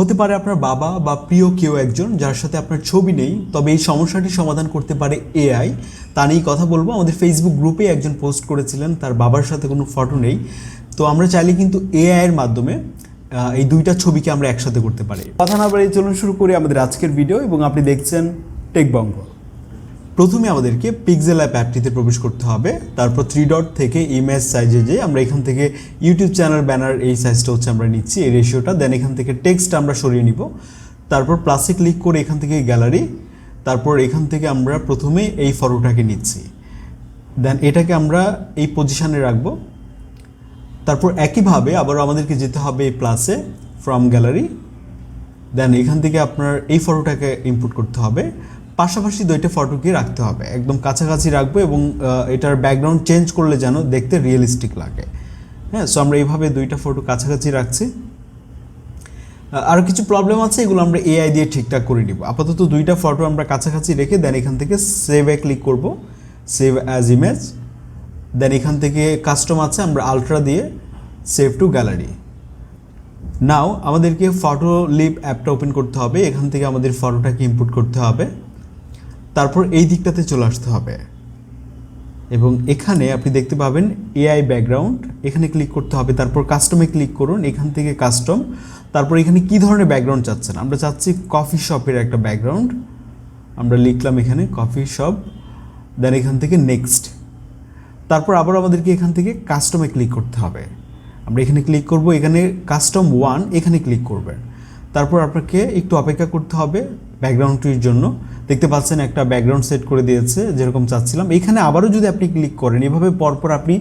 হতে পারে আপনার বাবা বা প্রিয় কেউ একজন যার সাথে আপনার ছবি নেই, তবে এই সমস্যাটি সমাধান করতে পারে এআই তা নিয়েই কথা বলব। আমাদের ফেসবুক গ্রুপে একজন পোস্ট করেছিলেন, তার বাবার সাথে কোনো ফটো নেই। তো আমরা চাইলে কিন্তু এআইয়ের মাধ্যমে এই দুইটা ছবিকে আমরা একসাথে করতে পারি। কথা না বাড়িয়ে চলুন শুরু করি আমাদের আজকের ভিডিও এবং আপনি দেখছেন টেকবঙ্গ প্রথমে আমাদেরকে পিক্সেল অ্যাপ অ্যাপটিতে প্রবেশ করতে হবে। তারপর থ্রি ডট থেকে ইমেজ সাইজে যে আমরা এখান থেকে ইউটিউব চ্যানেল ব্যানার এই সাইজটা হচ্ছে আমরা নিচ্ছি, এই রেশিওটা দেন এখান থেকে টেক্সট আমরা সরিয়ে নিব। তারপর প্লাসে ক্লিক করে এখান থেকে গ্যালারি তারপর এখান থেকে আমরা প্রথমে এই ফটোটাকে নিচ্ছি। দেন এটাকে আমরা এই পজিশানে রাখব। তারপর একইভাবে আবার আমাদেরকে যেতে হবে এই প্লাসে ফ্রম গ্যালারি দেন এখান থেকে আপনার এই ফটোটাকে ইনপুট করতে হবে। পাশাপাশি দুইটা ফটোকে রাখতে হবে? একদম কাছাকাছি রাখব এবং এটার ব্যাকগ্রাউন্ড চেঞ্জ করলে যেন দেখতে রিয়েলিস্টিক লাগে। হ্যাঁ সো আমরা এইভাবে দুইটা ফটো কাছাকাছি রাখছি। আরও কিছু প্রবলেম আছে, এগুলো আমরা এআই দিয়ে ঠিকঠাক করে নিব। আপাতত দুইটা ফটো আমরা কাছাকাছি রেখে দেন এখান থেকে সেভে ক্লিক করব। সেভ অ্যাজ ইমেজ দেন এখান থেকে কাস্টম আছে, আমরা আলট্রা দিয়ে সেভ টু গ্যালারি নাও আমাদেরকে ফটো লিপ অ্যাপটা ওপেন করতে হবে। এখান থেকে আমাদের ফটোটাকে ইনপুট করতে হবে। তারপর এই দিকটাতে চলে আসতে হবে। এবং এখানে আপনি দেখতে পাবেন এআই ব্যাকগ্রাউন্ড এখানে ক্লিক করতে হবে, তারপর কাস্টমে ক্লিক করুন, এখান থেকে কাস্টম তারপর এখানে কি ধরনের ব্যাকগ্রাউন্ড চাচ্ছেন? আমরা চাচ্ছি কফি শপের একটা ব্যাকগ্রাউন্ড আমরা লিখলাম এখানে কফি শপ দেন এখান থেকে নেক্সট তারপর আবার আমাদেরকে এখান থেকে কাস্টমে ক্লিক করতে হবে। আমরা এখানে ক্লিক করব, এখানে কাস্টম ওয়ান এখানে ক্লিক করবেন। তারপর আপনাকে একটু অপেক্ষা করতে হবে ব্যাকগ্রাউন্ডটির জন্য। দেখতে পাচ্ছেন একটা ব্যাকগ্রাউন্ড সেট করে দিয়েছে, যেরকম চাচ্ছিলাম। এখানে আবারও যদি আপনি ক্লিক করেন, এভাবে পরপর আপনি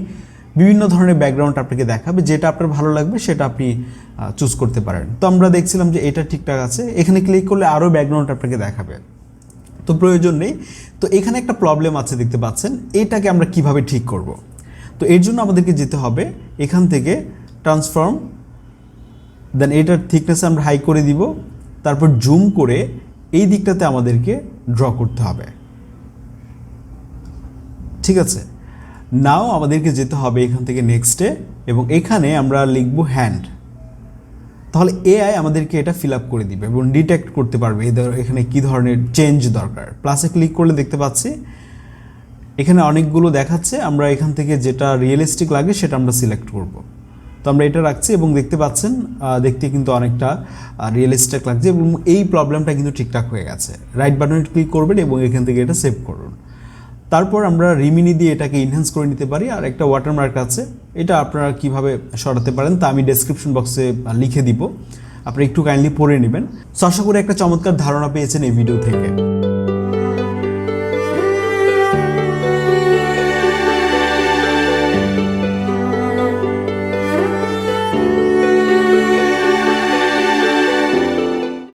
বিভিন্ন ধরনের ব্যাকগ্রাউন্ড আপনাকে দেখাবে, যেটা আপনার ভালো লাগবে সেটা আপনি চুজ করতে পারেন। তো আমরা দেখছিলাম যে এটা ঠিকঠাক আছে। এখানে ক্লিক করলে আরও ব্যাকগ্রাউন্ড আপনাকে দেখাবে। তো প্রয়োজন নেই। তো এখানে একটা প্রবলেম আছে দেখতে পাচ্ছেন। এটাকে আমরা কীভাবে ঠিক করব? তো এর জন্য আমাদেরকে যেতে হবে এখান থেকে ট্রান্সফর্ম দেন এটার থিকনেস আমরা হাই করে দিব। তারপর জুম করে এই দিকটাতে আমাদেরকে ড্র করতে হবে। ঠিক আছে? নাও আমাদেরকে যেতে হবে এখান থেকে নেক্সটে এবং এখানে আমরা লিখব হ্যান্ড তাহলে এআই আমাদেরকে এটা ফিল আপ করে দিবে এবং ডিটেক্ট করতে পারবে এখানে কি ধরনের চেঞ্জ দরকার। প্লাসে ক্লিক করলে দেখতে পাচ্ছি, এখানে অনেকগুলো দেখাচ্ছে, আমরা এখান থেকে যেটা রিয়েলিস্টিক লাগে সেটা আমরা সিলেক্ট করব। তো আমরা এটা রাখছি এবং দেখতে পাচ্ছেন দেখতে কিন্তু অনেকটা রিয়েলিস্টিক লাগছে এবং এই প্রবলেমটা কিন্তু ঠিকঠাক হয়ে গেছে। রাইট বাটনে ক্লিক করবেন এবং এখান থেকে এটা সেভ করুন। তারপর আমরা রিমিনি দিয়ে এটাকে ইনহ্যান্স করে নিতে পারি। আর একটা ওয়াটারমার্ক আছে, এটা আপনারা কীভাবে সরাতে পারেন তা আমি ডেসক্রিপশন বক্সে লিখে দিব। আপনি একটু কাইন্ডলি পড়ে নেবেন। সো আশা করি একটা চমৎকার ধারণা পেয়েছেন এই ভিডিও থেকে।